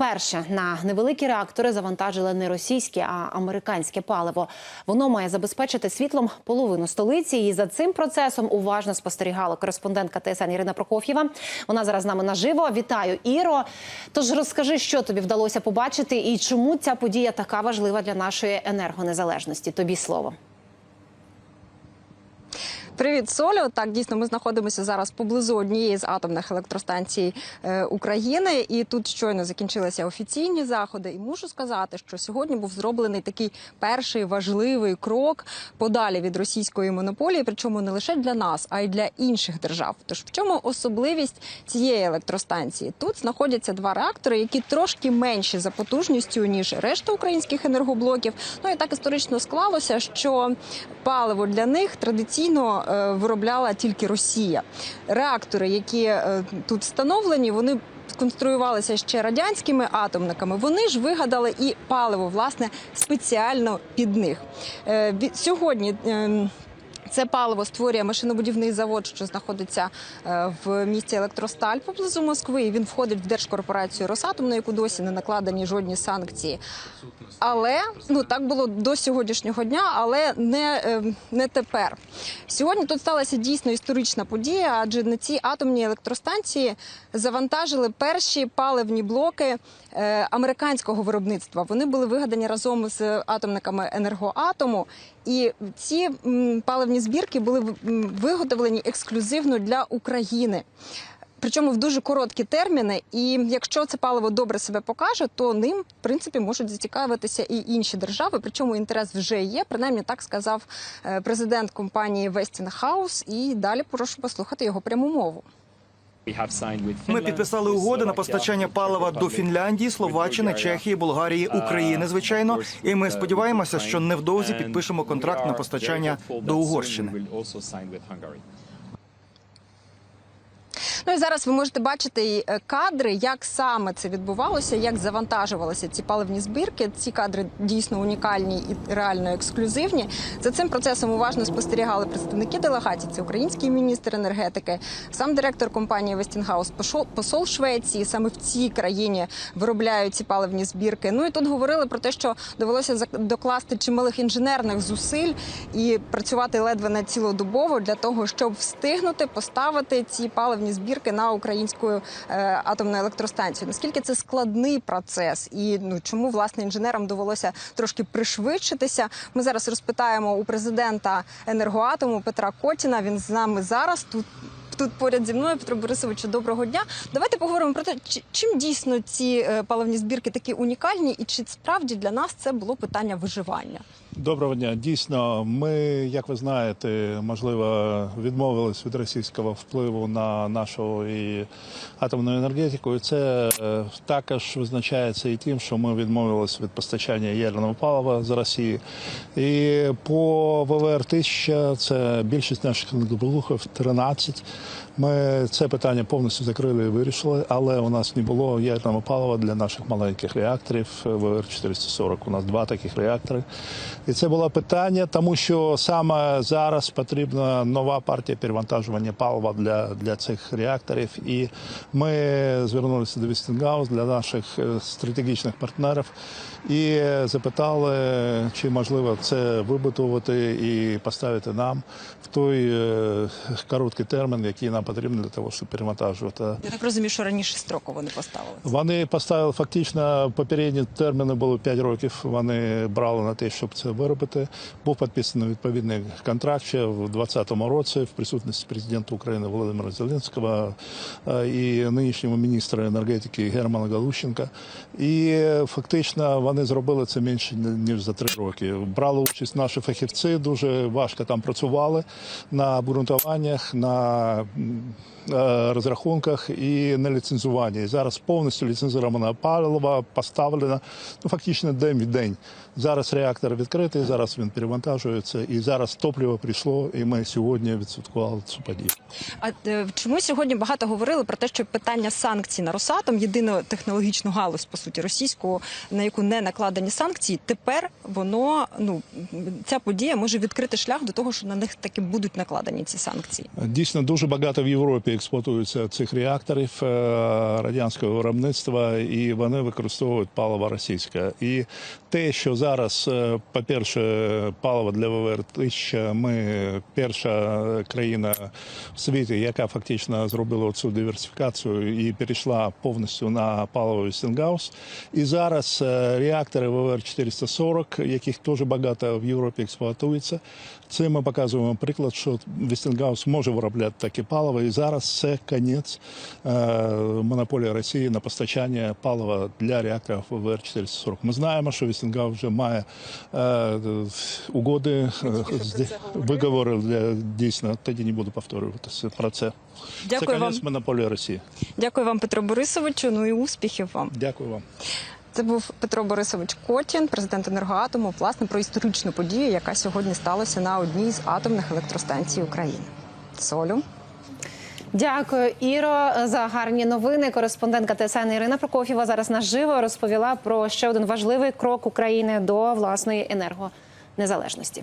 Вперше на невеликі реактори завантажили не російське, а американське паливо. Воно має забезпечити світлом половину столиці. І за цим процесом уважно спостерігала кореспондентка ТСН Ірина Прокоф'єва. Вона зараз з нами наживо. Вітаю, Іро. Тож розкажи, що тобі вдалося побачити, і чому ця подія така важлива для нашої енергонезалежності. Тобі слово. Привіт, Солю. Так, дійсно, ми знаходимося зараз поблизу однієї з атомних електростанцій е, України, і тут щойно закінчилися офіційні заходи. І мушу сказати, що сьогодні був зроблений такий перший важливий крок подалі від російської монополії, причому не лише для нас, а й для інших держав. Тож в чому особливість цієї електростанції? Тут знаходяться два реактори, які трошки менші за потужністю ніж решта українських енергоблоків. Ну і так історично склалося, що паливо для них традиційно виробляла тільки Росія. Реактори, які е, тут встановлені, вони конструювалися ще радянськими атомниками. Вони ж вигадали і паливо власне спеціально під них. Е, Сьогодні. Це паливо створює машинобудівний завод, що знаходиться е, в місті Електросталь поблизу Москви. І він входить в держкорпорацію Росатом, на яку досі не накладені жодні санкції. Але ну так було до сьогоднішнього дня, але не, е, не тепер. Сьогодні тут сталася дійсно історична подія, адже на цій атомній електростанції завантажили перші паливні блоки е, американського виробництва. Вони були вигадані разом з атомниками енергоатому. І ці м, збірки були виготовлені ексклюзивно для України. Причому в дуже короткі терміни, і якщо це паливо добре себе покаже, то ним в принципі можуть зацікавитися і інші держави. Причому інтерес вже є. Принаймні так сказав е, президент компанії Westinghouse. І далі прошу послухати його пряму мову. Ми підписали угоди на постачання палива до Фінляндії, Словаччини, Чехії, Болгарії, України, звичайно. І ми сподіваємося, що невдовзі підпишемо контракт на постачання до Угорщини. Ну і зараз ви можете бачити е, кадри, як саме це відбувалося, як завантажувалися ці паливні збірки. Ці кадри дійсно унікальні і реально ексклюзивні. За цим процесом уважно спостерігали представники делегації. Це український міністр енергетики, сам директор компанії пошо- посол Швеції. Саме в цій країні виробляють ці паливні збірки. Ну і тут говорили про те, що довелося докласти чималих інженерних зусиль і працювати ледве не цілодобово для того, щоб встигнути поставити ці паливні збірки на українську е, атомну електростанцію. Наскільки це складний процес, і ну чому власне інженерам довелося трошки пришвидшитися? Ми зараз розпитаємо у президента енергоатому Петра Котіна. Він з нами зараз тут. Тут поряд зі мною Петро Борисовичу, доброго дня. Давайте поговоримо про те, чи- чим дійсно ці е, паливні збірки такі унікальні, і чи справді для нас це було питання виживання. Доброго дня. Дійсно, ми, як ви знаєте, можливо, відмовились від російського впливу на нашу і атомну енергетику. І це е, також визначається і тим, що ми відмовились від постачання ядерного палива з Росії. І по ВВР 1000 це більшість наших енергоблоків 13. Ми це питання повністю закрили і вирішили, але у нас не було ядерного палива для наших маленьких реакторів ВВР 440. У нас два таких реактори. І це було питання, тому що саме зараз потрібна нова партія перевантажування палива для, для цих реакторів. І ми звернулися до Westinghouse, для наших е, стратегічних партнерів і запитали, чи можливо це вибудувати і поставити нам в той е, короткий термін, який нам потрібен для того, щоб перевантажувати. Я так розумію, що раніше строку вони поставили. Вони поставили фактично попередні терміни було 5 років. Вони брали на те, щоб це виробити. Був підписаний відповідний контракт ще в 2020 році в присутності президента України Володимира Зеленського е, і нинішнього міністра енергетики Германа Галущенка. І фактично вони зробили це менше ніж за 3 роки. Брали участь наші фахівці, дуже важко там працювали на обґрунтуваннях, на розрахунках і на ліцензуванні. Зараз повністю ліцензурована паливо поставлена ну, фактично день в день. Зараз реактор відкритий, зараз він перевантажується, і зараз топливо прийшло, і ми сьогодні відсвяткували цю подію. А е, чому сьогодні багато говорили про те, що питання санкцій на Росатом, єдину технологічну галузь по суті російську, на яку не накладені санкції, тепер воно ну ця подія може відкрити шлях до того, що на них таки будуть накладені ці санкції. Дійсно, дуже багато в Європі експлуатується цих реакторів е, радянського виробництва, і вони використовують паливо російське. І те, що зараз, е, по-перше, паливо для ВВР 1000 ми перша країна в світі, яка фактично зробила цю диверсифікацію і перейшла повністю на паливо Вестінгаус. І зараз е, реактори ВВР 440, яких теж багато в Європі експлуатується. Це ми показуємо приклад, що Вестінгаус може виробляти таке паливо. І зараз це конець е, монополії Росії на постачання палива для реакторів ВВР 440. Ми знаємо, що Вестінгаус вже має е, угоди, е, з- виговори для дійсно. Тоді не буду повторюватися про це. Дякую це конець монополії Росії. Дякую вам, Петро Борисовичу. Ну і успіхів вам. Дякую вам. Це був Петро Борисович Котін, президент енергоатому, власне про історичну подію, яка сьогодні сталася на одній з атомних електростанцій України. Солю. Дякую, Іро, за гарні новини. Кореспондентка ТСН Ірина Прокофєва зараз наживо розповіла про ще один важливий крок України до власної енергонезалежності.